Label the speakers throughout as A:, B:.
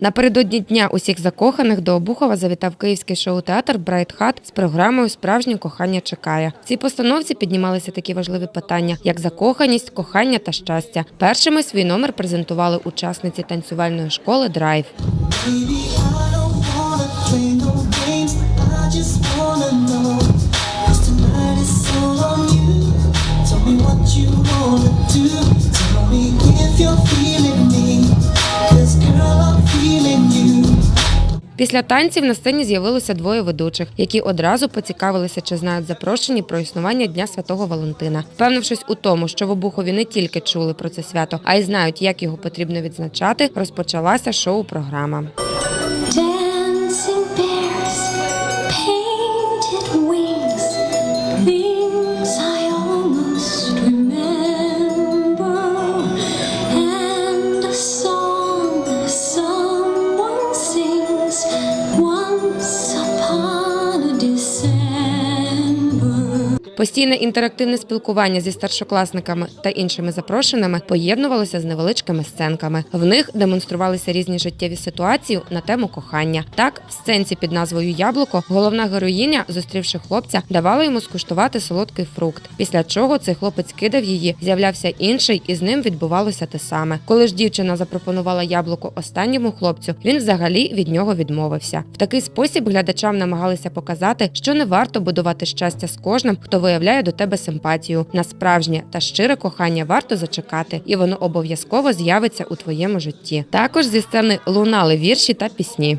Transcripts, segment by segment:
A: Напередодні дня усіх закоханих до Обухова завітав київський шоу-театр Брайтхат з програмою Справжнє кохання чекає. В цій постановці піднімалися такі важливі питання, як закоханість, кохання та щастя. Першими свій номер презентували учасниці танцювальної школи Драйв. Після танців на сцені з'явилося двоє ведучих, які одразу поцікавилися, чи знають запрошені про існування Дня Святого Валентина. Впевнившись у тому, що в Обухові не тільки чули про це свято, а й знають, як його потрібно відзначати, розпочалася шоу-програма. Постійне інтерактивне спілкування зі старшокласниками та іншими запрошеними поєднувалося з невеличкими сценками. В них демонструвалися різні життєві ситуації на тему кохання. Так, в сценці під назвою Яблуко головна героїня, зустрівши хлопця, давала йому скуштувати солодкий фрукт. Після чого цей хлопець кидав її, з'являвся інший, і з ним відбувалося те саме. Коли ж дівчина запропонувала яблуко останньому хлопцю, він взагалі від нього відмовився. В такий спосіб глядачам намагалися показати, що не варто будувати щастя з кожним, хто виявляє до тебе симпатію. На справжнє та щире кохання варто зачекати, і воно обов'язково з'явиться у твоєму житті. Також зі сцени лунали вірші та пісні.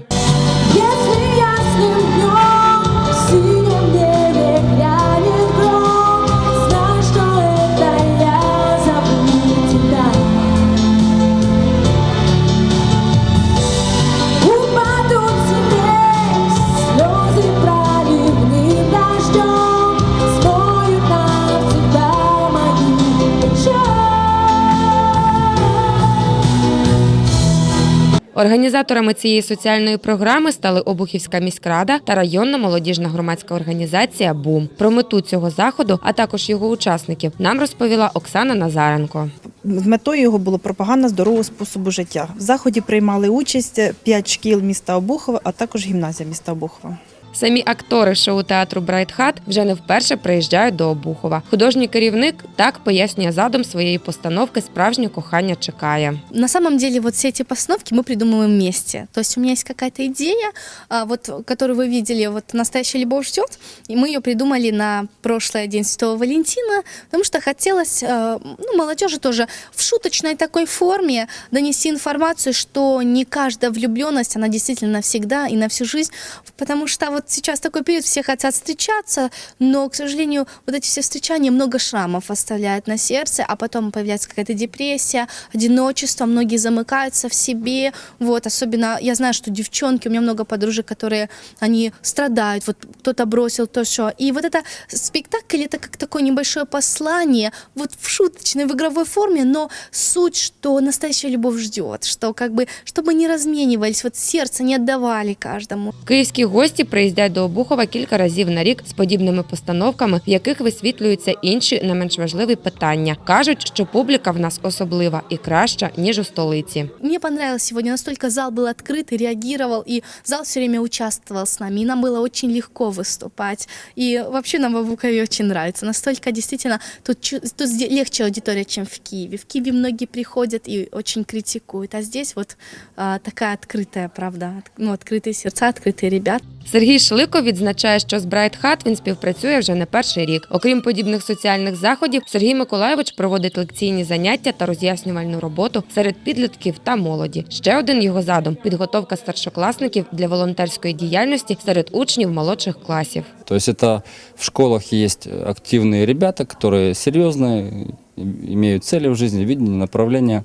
A: Організаторами цієї соціальної програми стали Обухівська міськрада та районна молодіжна громадська організація Бум. Про мету цього заходу, а також його учасників, нам розповіла Оксана Назаренко.
B: Метою його було пропаганда здорового способу життя. В заході приймали участь п'ять шкіл міста Обухова, а також гімназія міста Обухова.
A: Самі актори шоу театру Брайт Хат вже не вперше приїжджають до Обухова. Художній керівник так пояснює задум своєї постановки Справжнє кохання чекає.
C: На самом деле вот все эти постановки мы придумываем вместе. То есть у меня есть какая-то идея, а, вот, которую вы видели, вот «Настоящая любовь ждет», и мы ее придумали на прошлый День Святого Валентина, потому что хотелось э, ну, молодежи тоже в шуточной такой форме донести информацию, что не каждая влюбленность, она действительно навсегда и на всю жизнь, потому что вот сейчас такой период, все хотят встречаться, но, к сожалению, вот эти все встречания много шрамов оставляют на сердце, а потом появляется какая-то депрессия, одиночество, многие замыкаются в себе, вот, особенно, я знаю, что девчонки, у меня много подружек, которые, они страдают, вот кто-то бросил то, что, и вот это спектакль, это как такое небольшое послание, вот в шуточной, в игровой форме, но суть, что настоящая любовь ждет, что как бы, чтобы не разменивались, вот сердце не отдавали каждому.
A: Київські гості приїздять до Обухова кілька разів на рік з подібними постановками, в яких висвітлюються інші не менш важливі питання. кажуть, що публіка в нас особлива і краща ніж у столиці.
C: Мне понравилось сегодня, настолько зал был открыт и реагировал, и зал все время участвовал с нами, и нам было очень легко выступать. И вообще нам в Абукове очень нравится. Настолько действительно тут, чу- тут сде- легче аудитория, чем в Киеве. В Киеве многие приходят и очень критикуют, а здесь вот а, такая открытая, правда, от- ну, открытые сердца, открытые ребята.
A: Сергій Шлико відзначає, що з Брайт Хат він співпрацює вже не перший рік. Окрім подібних соціальних заходів, Сергій Миколаєвич проводить лекційні заняття та роз'яснювальну роботу серед підлітків та молоді. Ще один його задум підготовка старшокласників для волонтерської діяльності серед учнів молодших класів.
D: То есть это в школах есть активные ребята, которые серьезные, имеют цели в жизни, видение, направление.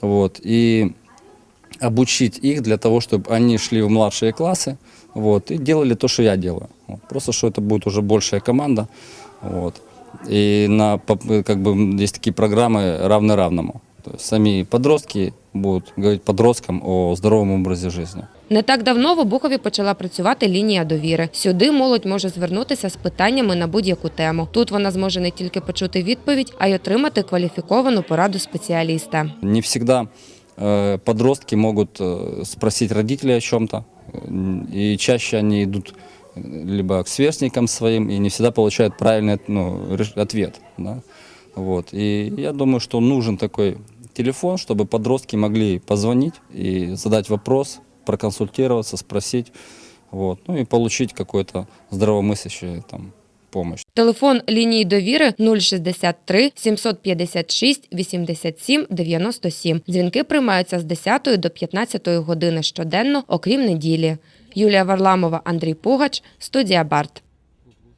D: Вот, и обучить их для того, чтобы они шли в младшие классы вот, и делали то, что я делаю. Вот, просто что это будет уже большая команда. Вот. И на, поп- как бы, есть такие программы равны равному. То есть сами подростки будут говорить подросткам о здоровом образе жизни.
A: Не так давно в Обухові почала працювати лінія довіри. Сюди молодь може звернутися з питаннями на будь-яку тему. Тут вона зможе не тільки почути відповідь, а й отримати кваліфіковану пораду спеціаліста.
D: Не всегда э, подростки могут э, спросить родителей о чем-то, э, и чаще они идут э, либо к сверстникам своим и не всегда получают правильный ну, реш- ответ. Да? Вот. И я думаю, что нужен такой телефон, чтобы подростки могли позвонить и задать вопрос, проконсультироваться, спросить, вот, ну и получить какую-то здравомыслящую там, помощь.
A: Телефон лінії довіри 063 756 87 97. Дзвінки приймаються з 10 до 15 години щоденно, окрім неділі. Юлія Варламова, Андрій Пугач, студія Барт.